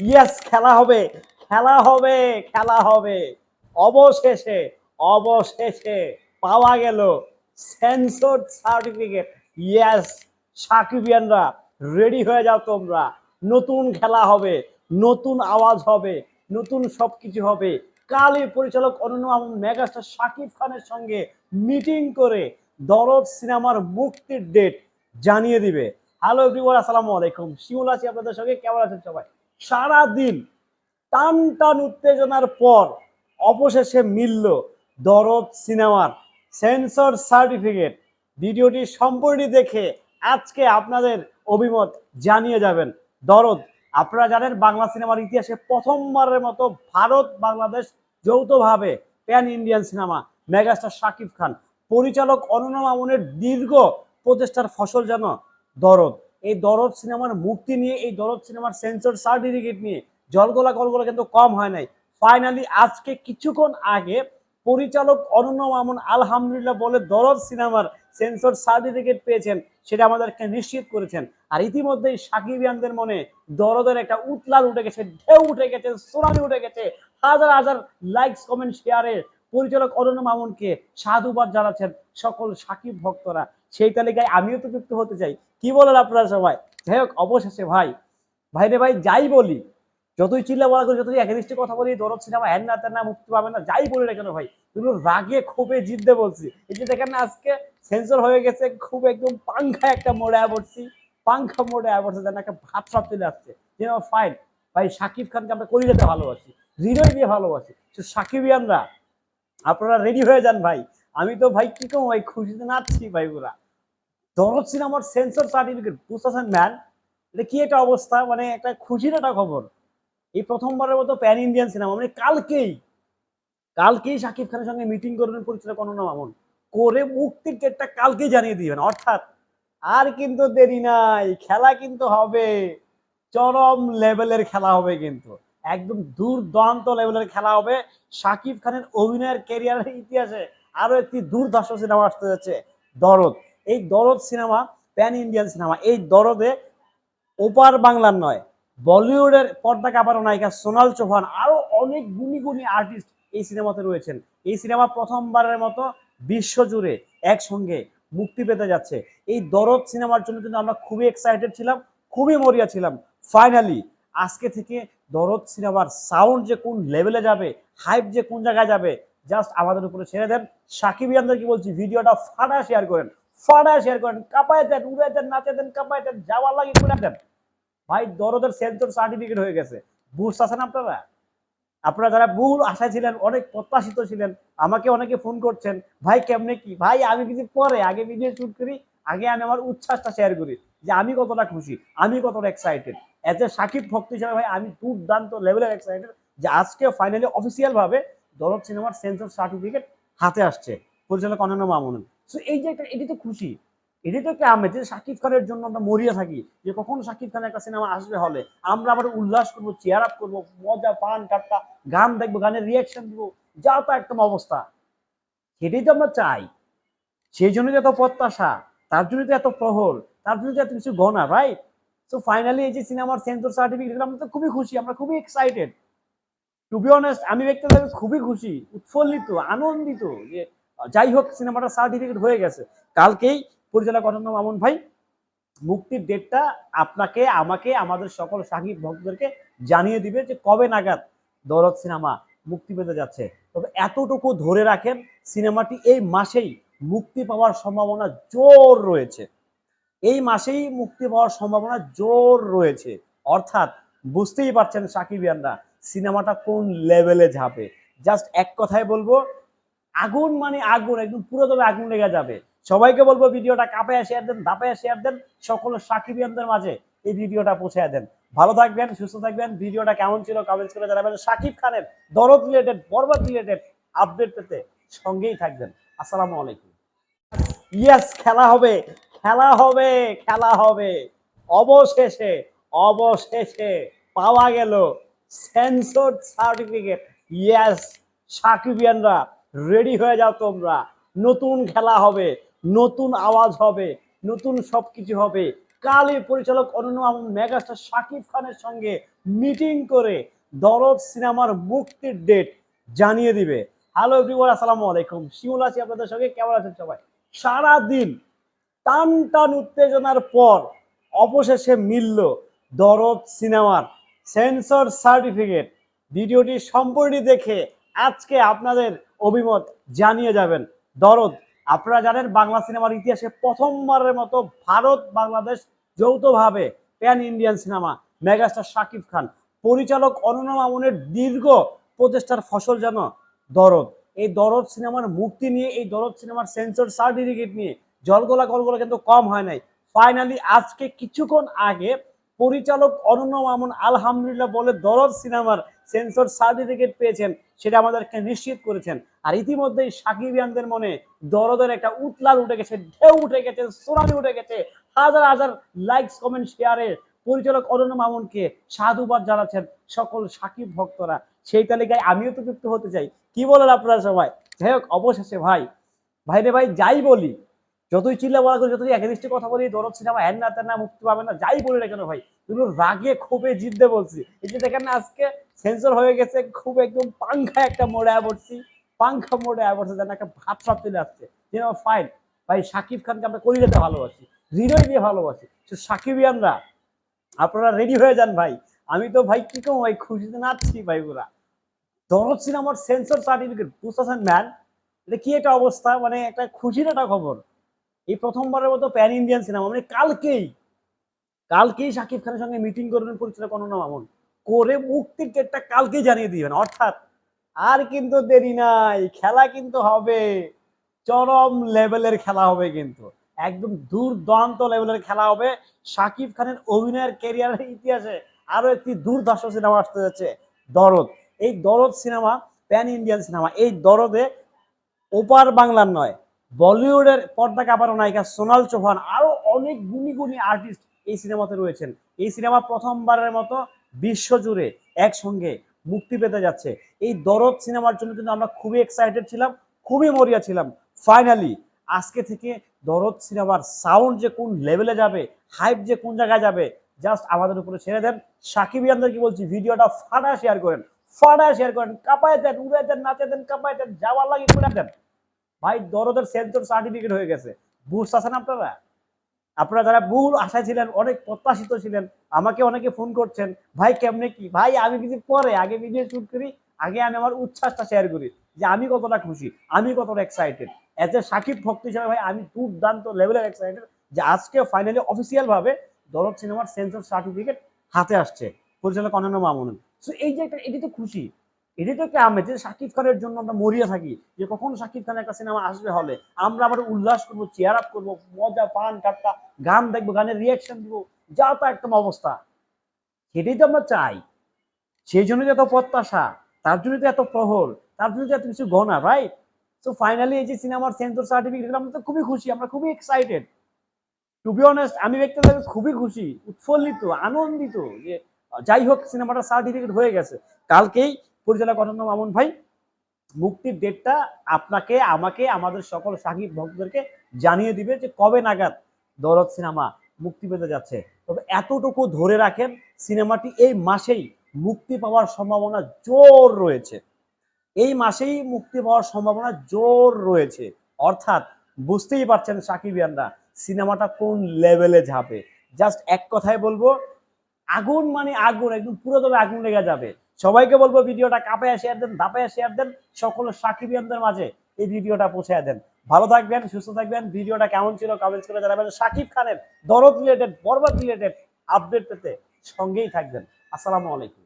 Yes খেলা হবে খেলা হবে খেলা হবে। অবশেষে অবশেষে পাওয়া গেল সেন্সর সার্টিফিকেট ইয়েস সাকিবিয়ানরা রেডি হয়ে যাও তোমরা। নতুন খেলা হবে, নতুন আওয়াজ হবে, নতুন সবকিছু হবে। কালই পরিচালক অনন্য মেগাস্টার শাকিব খানের সঙ্গে মিটিং করে দরদ সিনেমার মুক্তির ডেট জানিয়ে দিবে। হ্যালো এভরিওয়ান আসসালামু আলাইকুম। শিমুল আছি আপনাদের সঙ্গে। কেমন আছেন সবাই? সারা দিন টান টান উত্তেজনার পর অবশেষে মিলল দরদ সিনেমার সেন্সর সার্টিফিকেট। ভিডিওটি সম্পূর্ণ দেখে আজকে আপনাদের অভিমত জানিয়ে যাবেন। দরদ, আপনারা জানেন বাংলা সিনেমার ইতিহাসে প্রথমবারের মতো ভারত বাংলাদেশ যৌথভাবে pan Indian cinema megastar Shakib Khan. পরিচালক অনন্য মামুনের দীর্ঘ প্রচেষ্টার ফসল যেন দরদ। এই দরদ সিনেমার মুক্তি নিয়ে, এই দরদ সিনেমার সেন্সর সার্টিফিকেট নিয়ে জলগোলা গলগোলা কিন্তু কম হয় নাই। ফাইনালি আজকে কিছুক্ষণ আগে পরিচালক অনন্য মামুন আলহামদুলিল্লাহ বলে দরদ সিনেমার সেন্সর সার্টিফিকেট পেয়েছেন, সেটা আমাদেরকে নিশ্চিত করেছেন। আর ইতিমধ্যেই সাকিবিয়ানদের মনে দরদের একটা উতলাল উঠে গেছে, ঢেউ উঠে গেছে সোনালি উঠে গেছে। হাজার হাজার লাইকস কমেন্ট শেয়ারে পরিচালক অনন্য মামুনকে সাধুবাদ জানাচ্ছেন সকল সাকিব ভক্তরা। সেই তালিকায় আমিও তো যুক্ত হতে চাই। কি বলেন আপনারা সবাই? যাই হোক, অবশেষে ভাই ভাই রে ভাই, যাই বলি, যতই চিল্লা বলা করি, যতই একনিষ্ঠ কথা বলি, দরদ সিনেমা হ্যান না তেন না মুক্তি পাবে না, যাই বলি না কেন ভাই কিন্তু রাগে ক্ষোভে জিততে বলছি। এই যে দেখেন না আজকে সেন্সর হয়ে গেছে, খুব একদম পাংখা একটা মোড়ে পড়ছি পাংখা মোড়ে পড়ছে যেন একটা ভাত সব চলে আসছে। যেন ফাইন ভাই, সাকিব খানকে আমরা কলিজাতে ভালোবাসি, হৃদয় দিয়ে ভালোবাসি। তো সাকিবিয়ানরা, আপনারা রেডি হয়ে যান ভাই। আমি তো ভাই, কি কম ভাই, খুশিতে নাচছি ভাই দরদ সিনেমার সেন্সর সার্টিফিকেট বুঝতেছেন ম্যান এটা কি একটা অবস্থা? মানে একটা খুশির একটা খবর। এই প্রথমবারের মতো প্যান ইন্ডিয়ান সিনেমা মানে কালকেই কালকেই শাকিব খানের সঙ্গে মিটিং করবেন পরিচালক অনন্য মামুন। করে মুক্তির ডেটটা কালকেই জানিয়ে দিবেন, অর্থাৎ আর কিন্তু দেরি নাই, খেলা কিন্তু হবে, চরম লেভেলের খেলা হবে কিন্তু। একদম দুর্দান্ত লেভেলের খেলা হবে। শাকিব খানের অভিনয়ের ক্যারিয়ারের ইতিহাসে আরও একটি দুর্ধর্ষ সিনেমা আসতে যাচ্ছে, দরদ। এই দরদ সিনেমা, প্যান ইন্ডিয়ান সিনেমা, এই দরদে ওপার বাংলার নয়, বলিউডের পর্দা কাপানো নায়িকা সোনাল চৌহান আরও অনেক গুণী গুণী আর্টিস্ট এই সিনেমাতে রয়েছেন। এই সিনেমা প্রথমবারের মতো বিশ্বজুড়ে একসঙ্গে মুক্তি পেতে যাচ্ছে। এই দরদ সিনেমার জন্য কিন্তু আমরা খুবই এক্সাইটেড ছিলাম, খুবই মরিয়া ছিলাম। ফাইনালি আজকে থেকে দরদ সিনেমার সাউন্ড যে কোন লেভেলে যাবে হাইপ যে কোন জায়গায় যাবে জাস্ট আমাদের উপরে ছেড়ে দেন। সাকিবিয়ানদের কি বলছি, ভিডিওটা ফাটা শেয়ার করেন। ফাটা শেয়ার করেন, কাপায় দেন উড়ে দেন নাচে দেন, কাপায় দেন, যাওয়ার লাগে করে দেন। ভাই, দরদের সেন্সর সার্টিফিকেট হয়ে গেছে। বুঝতে আছেন আপনারা? আপনারা যারা বহু আশায় ছিলেন, অনেক প্রত্যাশিত ছিলেন, আমাকে অনেকে ফোন করছেন, ভাই, কেমনে কি? ভাই, আমি কিছু পরে, আগে ভিডিও শুট করি, আগে আমি আমার উচ্ছ্বাসটা শেয়ার করি, যে আমি কতটা খুশি, আমি কতটা এক্সাইটেড এজ এ সাকিব ভক্ত হিসাবে, ভাই, আমি দুর্দান্ত লেভেলের এক্সাইটেড যে আজকে ফাইনালি অফিসিয়াল ভাবে দরদ সিনেমার সেন্সর সার্টিফিকেট হাতে আসছে। পরিচালক অনন্য মামুন। সো এই যে একটা এটি তো খুশি। এটি তো একটা আমেজ সাকিব খানের জন্য আমরা মরিয়া থাকি, যে কখন সাকিব খানের একটা সিনেমা আসবে হলে আমরা আবার উল্লাস করব চেয়ার আপ করব, মজা পান টাট্টা গান দেখব, গানের রিয়াকশন দিব, যা তো একদম অবস্থা। সেটাই তো আমরা চাই। সেই জন্য তো এত প্রত্যাশা, তার জন্য তো এত প্রহর, তার জন্য তো এত কিছু গণা রাইট সো ফাইনালি এই যে সিনেমার সেন্সর সার্টিফিকেট আমরা তো খুবই খুশি, আমরা খুবই এক্সাইটেড টু বি অনেস্ট আমি ব্যক্তিগতভাবে খুবই খুশি, উৎফুল্লিত, আনন্দিত যে যাই হোক, সিনেমাটা সার্টিফিকেট হয়ে গেছে। কালকেই পরিচালক অনন্য মামুন ভাই মুক্তির ডেটটা আপনাকে, আমাকে, আমাদের সকল সাকিব ভক্তদেরকে জানিয়ে দিবে যে কবে নাগাদ দরদ সিনেমা মুক্তি পেতে যাচ্ছে। তবে এতটুকু ধরে রাখেন, সিনেমাটি এই মাসেই মুক্তি পাওয়ার সম্ভাবনা জোর রয়েছে। এই মাসেই মুক্তি পাওয়ার সম্ভাবনা জোর রয়েছে। অর্থাৎ বুঝতেই পারছেন সাকিবিয়ানরা সিনেমাটা কোন লেভেলে যাবে জাস্ট এক কথায় বলব আগুন মানে আগুন, একদম পুরো তবে আগুন লেগে যাবে। সবাইকে বলব ভিডিওটা কাপায়া শেয়ার দেন দাপায়া শেয়ার দেন, সকল সাকিবিয়ানদের মাঝে এই ভিডিওটা পৌঁছে দেন। ভালো থাকবেন, সুস্থ থাকবেন। ভিডিওটা কেমন ছিল কমেন্টস করে জানাবেন। সাকিব খানের দরদ রিলেটেড বরবাদ রিলেটেড আপডেট পেতে সঙ্গেই থাকবেন। আসসালামু আলাইকুম। ইয়েস খেলা হবে খেলা হবে খেলা হবে। অবশেষে অবশেষে পাওয়া গেল সেন্সর সার্টিফিকেট ইয়েস সাকিবিয়ানরা রেডি হয়ে যাও তোমরা। নতুন খেলা হবে, নতুন আওয়াজ হবে, নতুন সবকিছু হবে। কালই পরিচালক অনন্য মেগাস্টার শাকিব খানের সঙ্গে মিটিং করে দরদ সিনেমার মুক্তির ডেট জানিয়ে দিবে। হ্যালো এভরিওয়ান আসসালামু আলাইকুম। শিমুল আছি আপনাদের সঙ্গে। কেমন আছেন সবাই? সারা দিন টান টান উত্তেজনার পর অবশেষে মিলল দরদ সিনেমার সেন্সর সার্টিফিকেট। ভিডিওটি সম্পূর্ণ দেখে আজকে আপনাদের অভিমত জানিয়ে যাবেন। দরদ, আপনারা জানেন বাংলা সিনেমার ইতিহাসে প্রথমবারের মতো ভারত বাংলাদেশ যৌথভাবে pan Indian cinema megastar Shakib Khan, পরিচালক অনন্য মামুনের দীর্ঘ প্রচেষ্টার ফসল যেন দরদ। এই দরদ সিনেমার মুক্তি নিয়ে, এই দরদ সিনেমার সেন্সর সার্টিফিকেট নিয়ে জলগোলা গলগোলা কিন্তু কম হয় নাই। ফাইনালি আজকে কিছুক্ষণ আগে পরিচালক অনন্য মামুন আলহামদুলিল্লাহ বলে দরদ সিনেমার সেন্সর সার্টিফিকেট পেয়েছেন, সেটা আমাদেরকে নিশ্চিত করেছেন। আর ইতিমধ্যেই সাকিবিয়ানদের মনে দরদের একটা উতলাল উঠে গেছে, ঢেউ উঠে গেছে সোনালি উঠে গেছে। হাজার হাজার লাইকস কমেন্ট শেয়ারে পরিচালক অরণ্য মামুনকে সাধুবাদ জানাচ্ছেন সকল সাকিব ভক্তরা। সেই তালিকায় আমিও তো যুক্ত হতে চাই। কি বলেন আপনারা সবাই? যাই হোক, অবশেষে ভাই ভাই রে ভাই, যাই বলি যতই চিল্লা বলা করি, যতই একানিষ্টি কথা বলি দরদ সিনেমা, হ্যান না তেন না, মুক্তি পাবে না, যাই বলি না কেন ভাই তুমি রাগে ক্ষোভে জিততে বলছি। এই যে দেখেন না, আজকে সেন্সর হয়ে গেছে, খুব একদম পাংখা একটা মোড়ে পড়ছি পাংখা মোড়ে পড়ছে যেন একটা ভাত সাপ চলে আসছে। যেন ফাইন ভাই, সাকিব খানকে আমরা কলিজাতে ভালোবাসি, হৃদয় দিয়ে ভালোবাসি। তো সাকিবিয়ানরা, আপনারা রেডি হয়ে যান ভাই। আমি তো ভাই, কি কম ভাই? খুশিতে নাচছি ভাই পুরা। দরদ সিনেমার সেন্সর সার্টিফিকেট বুঝতেছেন ম্যান এটা কি একটা অবস্থা? মানে একটা খুশির একটা খবর। এই প্রথমবারের মতো প্যান ইন্ডিয়ান সিনেমা মানে কালকেই কালকেই শাকিব খানের সঙ্গে মিটিং করবেন পরিচালক অনন্য মামুন। করে মুক্তির ডেটটা কালকেই জানিয়ে দিবেন, অর্থাৎ আর কিন্তু দেরি নাই, খেলা কিন্তু হবে, চরম লেভেলের খেলা হবে কিন্তু। একদম দুর্দান্ত লেভেলের খেলা হবে। শাকিব খানের অভিনয়ের ক্যারিয়ারের ইতিহাসে আরও একটি দুর্ধর্ষ সিনেমা আসতে যাচ্ছে, দরদ। এই দরদ সিনেমা প্যান ইন্ডিয়ান সিনেমা এই দরদে ওপার বাংলার নয় বলিউডের পর্দা কাপানো নায়িকা সোনাল চৌহান আরও অনেক গুণী গুণী আর্টিস্ট এই সিনেমাতে রয়েছেন। এই সিনেমা প্রথমবারের মতো বিশ্বজুড়ে একসঙ্গে মুক্তি পেতে যাচ্ছে। এই দরদ সিনেমার জন্য কিন্তু আমরা খুবই এক্সাইটেড ছিলাম, খুবই মরিয়া ছিলাম। ফাইনালি আজকে থেকে দরদ সিনেমার সাউন্ড যে কোন লেভেলে যাবে হাইপ যে কোন জায়গায় যাবে জাস্ট আমাদের উপরে ছেড়ে দেন। সাকিবিয়ানদের কি বলছি, ভিডিওটা ফাটা শেয়ার করেন ফাটা শেয়ার করেন, কাপায় দেন উড়ে দেন নাচে দেন, কাপায় দেন, যাওয়ার লাগে করে দেন। ভাই, দরদের সেন্সর সার্টিফিকেট হয়ে গেছে। বুঝতে আছেন আপনারা? আপনারা যারা বহু আশায় ছিলেন, অনেক প্রত্যাশিত ছিলেন, আমাকে অনেকে ফোন করছেন, ভাই, কেমনে কি? ভাই, আমি কিছু পরে, আগে ভিডিও শুট করি, আগে আমি আমার উচ্ছ্বাসটা শেয়ার করি, যে আমি কতটা খুশি, আমি কতটা এক্সাইটেড এজ এ সাকিব ভক্ত হিসাবে, ভাই, আমি দুর্দান্ত লেভেলের এক্সাইটেড যে আজকে ফাইনালি অফিসিয়াল ভাবে দরদ সিনেমার সেন্সর সার্টিফিকেট হাতে আসছে। পরিচালক অনন্য মামুন। সো এই যে একটা এটি তো খুশি। এটি তো একটা আমেজ যে শাকিব খানের জন্য আমরা মরিয়া থাকি, যে কখন শাকিব খানের একটা সিনেমা আসবে হলে আমরা আবার উল্লাস করব চেয়ার আপ করব, মজা পান কাটটা গান দেখব, গানের রিয়াকশন দিব, যা তো একদম অবস্থা। সেটাই তো আমরা চাই। সেই জন্য তো এত প্রত্যাশা, তার জন্য তো এত প্রহর, তার জন্য তো এত কিছু গনা রাইট সো ফাইনালি এই যে সিনেমার সেন্সর সার্টিফিকেট আমরা তো খুবই খুশি, আমরা খুবই এক্সাইটেড টু বি অনেস্ট আমি ব্যক্তিগতভাবে খুবই খুশি, উৎফুল্লিত, আনন্দিত যে যাই হোক সিনেমাটা সার্টিফিকেট হয়ে গেছে। কালকেই পরিচালক অনন্য মামুন ভাই। মুক্তির ডেটটা আপনাকে, আমাকে, আমাদের সকল সাকিব ভক্তদেরকে জানিয়ে দিবে যে কবে নাগাদ দরদ সিনেমা মুক্তি পেতে যাচ্ছে। তবে এতটুকু ধরে রাখেন, সিনেমাটি এই মাসেই মুক্তি পাওয়ার সম্ভাবনা জোর রয়েছে। এই মাসেই মুক্তি পাওয়ার সম্ভাবনা জোর রয়েছে। অর্থাৎ বুঝতেই পারছেন সাকিবিয়ানরা, সিনেমাটা কোন লেভেলে যাবে জাস্ট এক কথায় বলব, আগুন মানে আগুন, একদম পুরো তবে আগুন লেগে যাবে। সবাইকে বলব ভিডিওটা কাপায়া শেয়ার দেন, ধাপে শেয়ার দেন, সকল সাকিবিয়ানদের মাঝে এই ভিডিওটা পৌঁছে দেন। ভালো থাকবেন, সুস্থ থাকবেন। ভিডিওটা কেমন ছিল কমেন্টস করে জানাবেন। সাকিব খানের দরদ রিলেটেড বরবাদ রিলেটেড আপডেট পেতে সঙ্গেই থাকবেন। আসসালামু আলাইকুম।